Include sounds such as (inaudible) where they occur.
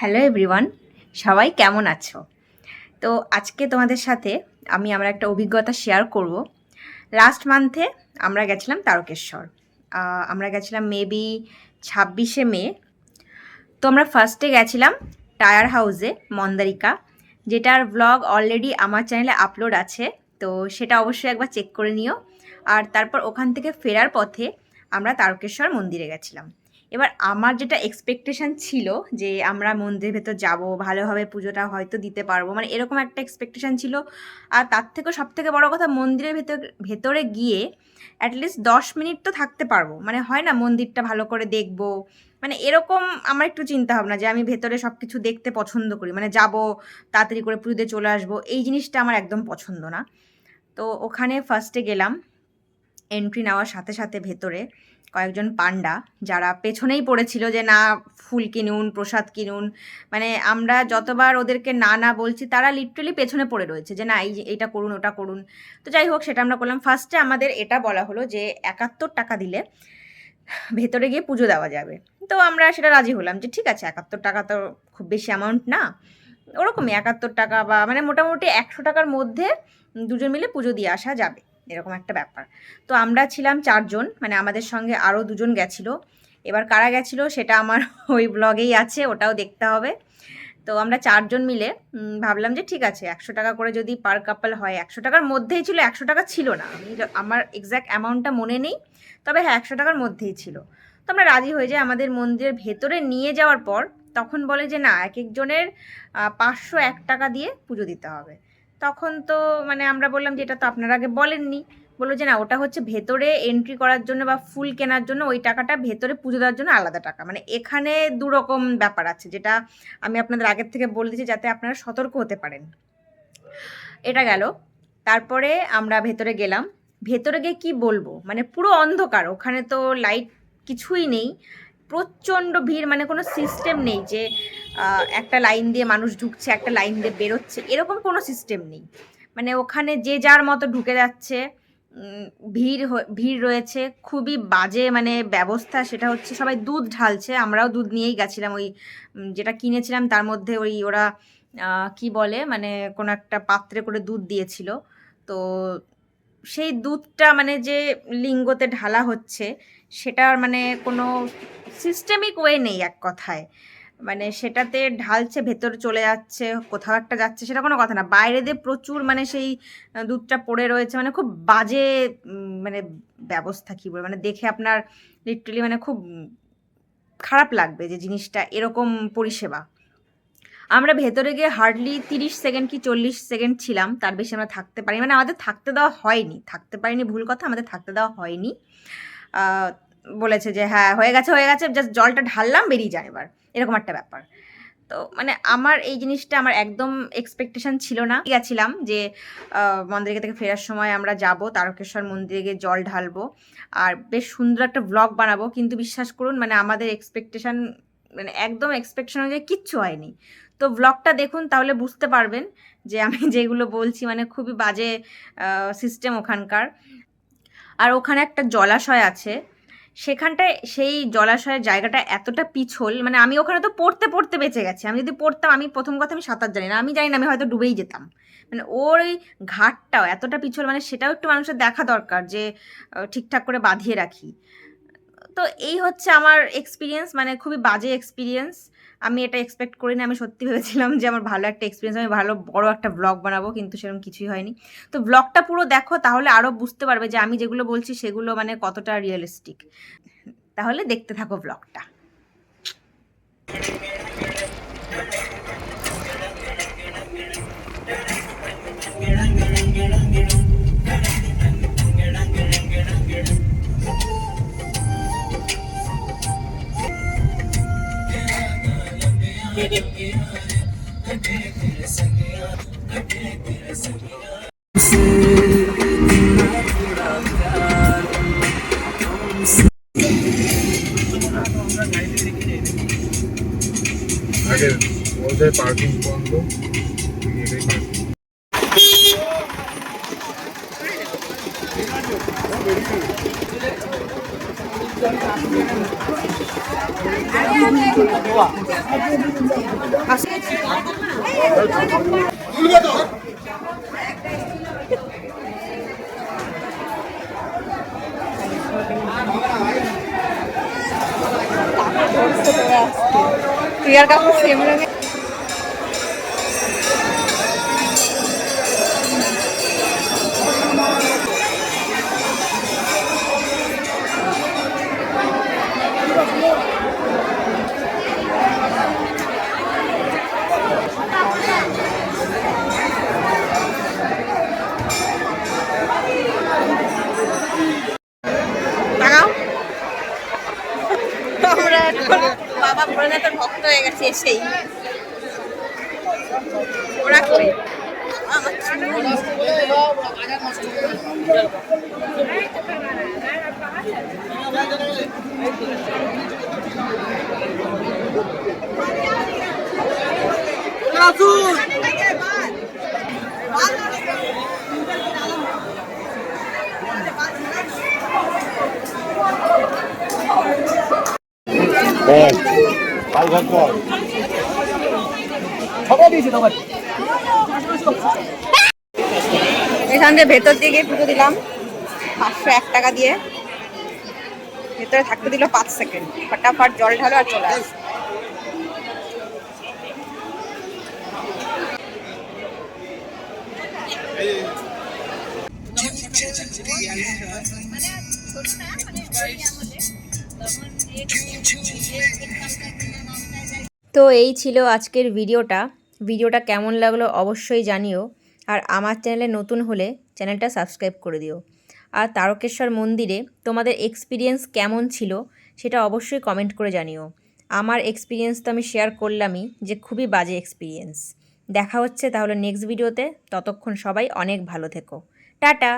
Hello everyone, সবাই কেমন আছো? তো আজকে তোমাদের সাথে আমি আমার একটা অভিজ্ঞতা শেয়ার করব। লাস্ট মান্থে আমরা গেছিলাম তারকেশ্বর। আমরা গেছিলাম মেবি ছাব্বিশে মে। তো আমরা ফার্স্টে গেছিলাম টায়ার হাউসে, মন্দারিকা, যেটার ব্লগ অলরেডি আমার চ্যানেলে আপলোড আছে। তো সেটা অবশ্যই একবার চেক করে নিও। আর তারপর ওখান থেকে ফেরার পথে আমরা তারকেশ্বর মন্দিরে গেছিলাম। এবার আমার যেটা এক্সপেকটেশন ছিল যে আমরা মন্দিরের ভেতর যাব, ভালোভাবে পুজোটা হয়তো দিতে পারব মানে এরকম একটা এক্সপেকটেশন ছিল। আর তার থেকেও সব থেকে বড়ো কথা মন্দিরের ভেতর, ভেতরে গিয়ে অ্যাটলিস্ট দশ মিনিট তো থাকতে পারব। মানে হয় না মন্দিরটা ভালো করে দেখব? মানে এরকম আমার একটু চিন্তা ভাবনা যে আমি ভেতরে সব কিছু দেখতে পছন্দ করি। মানে যাব, তাড়াতাড়ি করে পুজোতে চলে আসব, এই জিনিসটা আমার একদম পছন্দ না। তো ওখানে ফার্স্টে গেলাম। এন্ট্রি নেওয়ার সাথে সাথে ভেতরে কয়েকজন পান্ডা যারা পেছনেই পড়েছিল যে, না, ফুল কিনুন, প্রসাদ কিনুন। মানে আমরা যতবার ওদেরকে না না বলছি, তারা লিটারেলি পেছনে পড়ে রয়েছে যে, না, এই যে এইটা করুন, ওটা করুন। তো যাই হোক, সেটা আমরা করলাম। ফার্স্টে আমাদের এটা বলা হলো যে, একাত্তর টাকা দিলে ভেতরে গিয়ে পুজো দেওয়া যাবে। তো আমরা সেটা রাজি হলাম যে, ঠিক আছে, একাত্তর টাকা তো খুব বেশি অ্যামাউন্ট না। ওরকমই একাত্তর টাকা বা মানে মোটামুটি একশো টাকার মধ্যে দুজন মিলে পুজো দিয়ে আসা যাবে। এরকম একটা ব্যাপার। তো আমরা ছিলাম চারজন মানে আমাদের সঙ্গে আরও দুজন গেছিল। এবার কারা গেছিল সেটা আমার (laughs) ওই ব্লগেই আছে, ওটাও দেখতে হবে। তো আমরা চারজন মিলে ভাবলাম যে ঠিক আছে, একশো টাকা করে যদি পার কাপল হয়, একশো টাকার মধ্যেই ছিল, একশো টাকা ছিল না। আমি আমার এক্স্যাক্ট অ্যামাউন্টটা মনে নেই, তবে হ্যাঁ একশো টাকার মধ্যেই ছিল। তো আমরা রাজি হয়ে যাই আমাদের মন্দিরের ভেতরে নিয়ে যাওয়ার পর, তখন বলে যে না এক একজনের পাঁচশো এক টাকা দিয়ে পুজো দিতে হবে। তখন তো মানে আমরা বললাম যে এটা তো আপনারা আগে বলেননি। বলল যে না, ওটা হচ্ছে ভেতরে এন্ট্রি করার জন্য বা ফুল কেনার জন্য ওই টাকাটা ভেতরে পুজো দেওয়ার জন্য আলাদা টাকা। মানে এখানে দু রকম ব্যাপার আছে যেটা আমি আপনাদের আগের থেকে বলে দিচ্ছি যাতে আপনারা সতর্ক হতে পারেন। এটা গেল। তারপরে আমরা ভেতরে গেলাম। ভেতরে গিয়ে কি বলব? মানে পুরো অন্ধকার, ওখানে তো লাইট কিছুই নেই। প্রচণ্ড ভিড় মানে কোনো সিস্টেম নেই যে একটা লাইন দিয়ে মানুষ ঢুকছে, একটা লাইন দিয়ে বেরোচ্ছে, এরকম কোনো সিস্টেম নেই। মানে ওখানে যে যার মতো ঢুকে যাচ্ছে ভিড় ভিড় রয়েছে, খুবই বাজে মানে ব্যবস্থা, সেটা হচ্ছে সবাই দুধ ঢালছে, আমরাও দুধ নিয়েই গেছিলাম ওই যেটা কিনেছিলাম, তার মধ্যে ওই ওরা কি বলে মানে কোনো একটা পাত্রে করে দুধ দিয়েছিল। তো সেই দুধটা মানে যে লিঙ্গতে ঢালা হচ্ছে, সেটার মানে কোনো সিস্টেমিক ওয়ে নেই এক কথায়। মানে সেটাতে ঢালছে, ভেতর চলে যাচ্ছে, কোথাও একটা যাচ্ছে, সেটা কোনো কথা না। বাইরে দিয়ে প্রচুর মানে সেই দুধটা পড়ে রয়েছে মানে খুব বাজে মানে ব্যবস্থা কী বলে মানে দেখে আপনার লিটারেলি মানে খুব খারাপ লাগবে যে জিনিসটা এরকম পরিষেবা। আমরা ভেতরে গিয়ে হার্ডলি তিরিশ সেকেন্ড কি চল্লিশ সেকেন্ড ছিলাম, তার বেশি আমরা থাকতে পারি মানে আমাদের থাকতে দেওয়া হয়নি, থাকতে পারিনি ভুল কথা, আমাদের থাকতে দেওয়া হয়নি। বলেছে যে হ্যাঁ হয়ে গেছে হয়ে গেছে জাস্ট জলটা ঢাললাম, বেরিয়ে যায় এবার। এরকম একটা ব্যাপার। তো মানে আমার এই জিনিসটা আমার একদম এক্সপেকটেশন ছিল না। গেছিলাম যে মন্দির থেকে ফেরার সময় আমরা যাব, তারকেশ্বর মন্দিরে গিয়ে জল ঢালবো, আর বেশ সুন্দর একটা ব্লগ বানাবো। কিন্তু বিশ্বাস করুন মানে আমাদের এক্সপেকটেশন মানে একদম এক্সপেকটেশন অনুযায়ী কিচ্ছু হয়নি। তো ব্লগটা দেখুন, তাহলে বুঝতে পারবেন যে, আমি (laughs) যেগুলো বলছি মানে খুবই বাজে সিস্টেম ওখানকার। আর ওখানে একটা জলাশয় আছে। সেখানটায় সেই জলাশয়ের জায়গাটা এতটা পিছল মানে আমি ওখানে তো পড়তে পড়তে বেঁচে গেছি। আমি যদি পড়তাম, আমি প্রথম কথা আমি সাঁতার জানি না। আমি জানি না, আমি হয়তো ডুবেই যেতাম। মানে ওর ওই ঘাটটাও এতটা পিছল মানে সেটাও একটু মানুষের দেখা দরকার যে ঠিকঠাক করে বাঁধিয়ে রাখি। তো এই হচ্ছে আমার এক্সপিরিয়েন্স মানে খুবই বাজে এক্সপিরিয়েন্স আমি এটা এক্সপেক্ট করি না আমি সত্যি ভেবেছিলাম যে আমার ভালো একটা এক্সপিরিয়েন্স আমি ভালো, বড় একটা ব্লগ বানাবো, কিন্তু সেরকম কিছুই হয়নি। তো ব্লগটা পুরো দেখো, তাহলে আরও বুঝতে পারবে যে আমি যেগুলো বলছি সেগুলো মানে কতটা রিয়েলিস্টিক তাহলে দেখতে থাকো ব্লগটা আগে ওদের পার্কিং বন্ধ এটাই পার্কিং আগে প্রিয়ার কাপড় সেম রঙে এসেই ওরা আমার চুল। এখান দিয়ে ভেতর দিয়ে গিয়ে পুজো দিলাম। পাঁচশো এক টাকা দিয়ে। ভেতরে থাকতে দিল পাঁচ সেকেন্ড। ফটাফট জল ঢালো আর চলে আসে। তো এই ছিল আজকের ভিডিওটা। ভিডিওটা কেমন লাগল অবশ্যই জানিও। আর আমার চ্যানেলে নতুন হলে চ্যানেলটা সাবস্ক্রাইব করে দিও। আর তারকেশ্বর মন্দিরে তোমাদের এক্সপিরিয়েন্স কেমন ছিল সেটা অবশ্যই কমেন্ট করে জানিও। আমার এক্সপিরিয়েন্স তো আমি শেয়ার করলামই যে খুবই বাজে এক্সপিরিয়েন্স দেখা হচ্ছে তাহলে নেক্সট ভিডিওতে ততক্ষণ সবাই অনেক ভালো থেকো। টাটা!